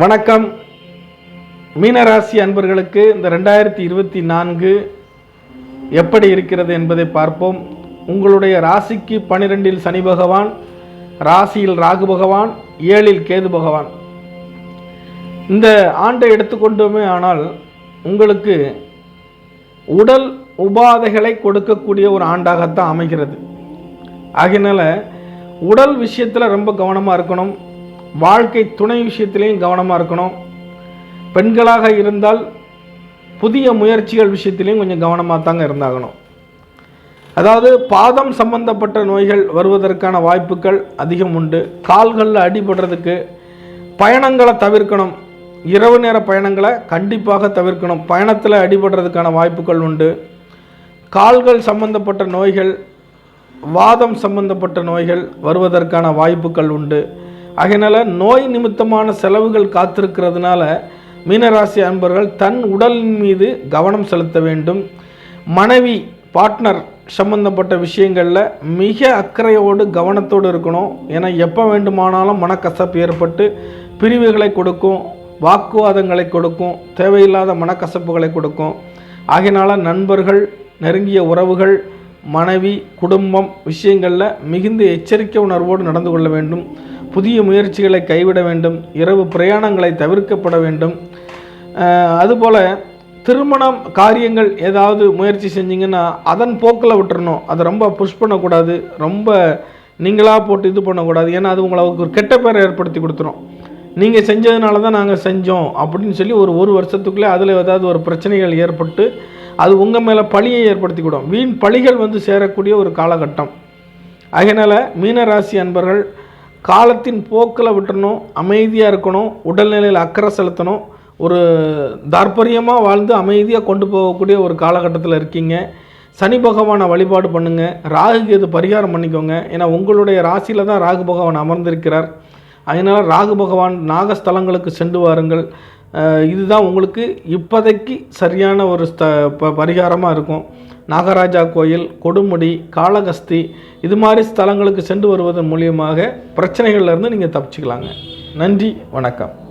வணக்கம். மீனராசி அன்பர்களுக்கு இந்த ரெண்டாயிரத்தி இருபத்தி நான்கு எப்படி இருக்கிறது என்பதை பார்ப்போம். உங்களுடைய ராசிக்கு பனிரெண்டில் சனி பகவான் ராசியில் ராகு பகவான் ஏழில் கேது பகவான். இந்த ஆண்டை எடுத்துக்கொண்டோமே ஆனால் உங்களுக்கு உடல் உபாதைகளை கொடுக்கக்கூடிய ஒரு ஆண்டாகத்தான் அமைகிறது. ஆகினால உடல் விஷயத்தில் ரொம்ப கவனமாக இருக்கணும். வாழ்க்கை துணை விஷயத்திலையும் கவனமாக இருக்கணும். பெண்களாக இருந்தால் புதிய முயற்சிகள் விஷயத்திலையும் கொஞ்சம் கவனமாக தாங்க இருந்தாகணும். அதாவது பாதம் சம்பந்தப்பட்ட நோய்கள் வருவதற்கான வாய்ப்புகள் அதிகம் உண்டு. கால்களில் அடிபடுறதுக்கு பயணங்களை தவிர்க்கணும். இரவு நேர பயணங்களை கண்டிப்பாக தவிர்க்கணும். பயணத்தில் அடிபடுறதுக்கான வாய்ப்புகள் உண்டு. கால்கள் சம்பந்தப்பட்ட நோய்கள் வாதம் சம்பந்தப்பட்ட நோய்கள் வருவதற்கான வாய்ப்புகள் உண்டு. ஆகையினால நோய் நிமித்தமான செலவுகள் காத்திருக்கிறதுனால மீனராசி அன்பர்கள் தன் உடலின் மீது கவனம் செலுத்த வேண்டும். மனைவி பார்ட்னர் சம்பந்தப்பட்ட விஷயங்களில் மிக அக்கறையோடு கவனத்தோடு இருக்கணும். ஏன்னா எப்போ வேண்டுமானாலும் மனக்கசப்பு ஏற்பட்டு பிரிவுகளை கொடுக்கும் வாக்குவாதங்களை கொடுக்கும் தேவையில்லாத மனக்கசப்புகளை கொடுக்கும். ஆகையினால நண்பர்கள் நெருங்கிய உறவுகள் மனைவி குடும்பம் விஷயங்களில் மிகுந்த எச்சரிக்கை உணர்வோடு நடந்து கொள்ள வேண்டும். புதிய முயற்சிகளை கைவிட வேண்டும் இரவு பிரயாணங்களை தவிர்க்கப்பட வேண்டும். அதுபோல் திருமணம் காரியங்கள் ஏதாவது முயற்சி செஞ்சீங்கன்னா அதன் போக்கில் விட்டுறணும். அதை ரொம்ப புஷ் பண்ணக்கூடாது. ரொம்ப நீங்களாக போட்டு இது பண்ணக்கூடாது. ஏன்னா அது உங்களுக்கு ஒரு கெட்ட பேரை ஏற்படுத்தி கொடுத்துரும். நீங்கள் செஞ்சதுனால தான் நாங்கள் செஞ்சோம் அப்படின்னு சொல்லி ஒரு ஒரு வருஷத்துக்குள்ளே அதில் ஏதாவது ஒரு பிரச்சனைகள் ஏற்பட்டு அது உங்கள் மேலே பழியை ஏற்படுத்தி கொடுக்கும் வீண் பழிகள் வந்து சேரக்கூடிய ஒரு காலகட்டம். அதனால் மீனராசி அன்பர்கள் காலத்தின் போக்கில் விட்டுறணும் அமைதியாக இருக்கணும் உடல்நிலையில் அக்கறை செலுத்தணும் ஒரு தார்ப்பரியமாக வாழ்ந்து அமைதியாக கொண்டு போகக்கூடிய ஒரு காலகட்டத்தில் இருக்கீங்க. சனி பகவானை வழிபாடு பண்ணுங்கள் ராகு எது பரிகாரம் பண்ணிக்கோங்க. ஏன்னா உங்களுடைய ராசியில் தான் ராகு பகவான் அமர்ந்திருக்கிறார். அதனால் ராகு பகவான் நாகஸ்தலங்களுக்கு சென்று வாருங்கள். இதுதான் உங்களுக்கு இப்போதைக்கு சரியான ஒரு ஸ்த ப பரிகாரமாக இருக்கும். நாகராஜா கோயில் கொடுமுடி காளகஸ்தி இது மாதிரி ஸ்தலங்களுக்கு சென்று வருவதன் மூலியமாக பிரச்சனைகள்லேருந்து நீங்கள் தப்பிச்சுக்கலாங்க. நன்றி வணக்கம்.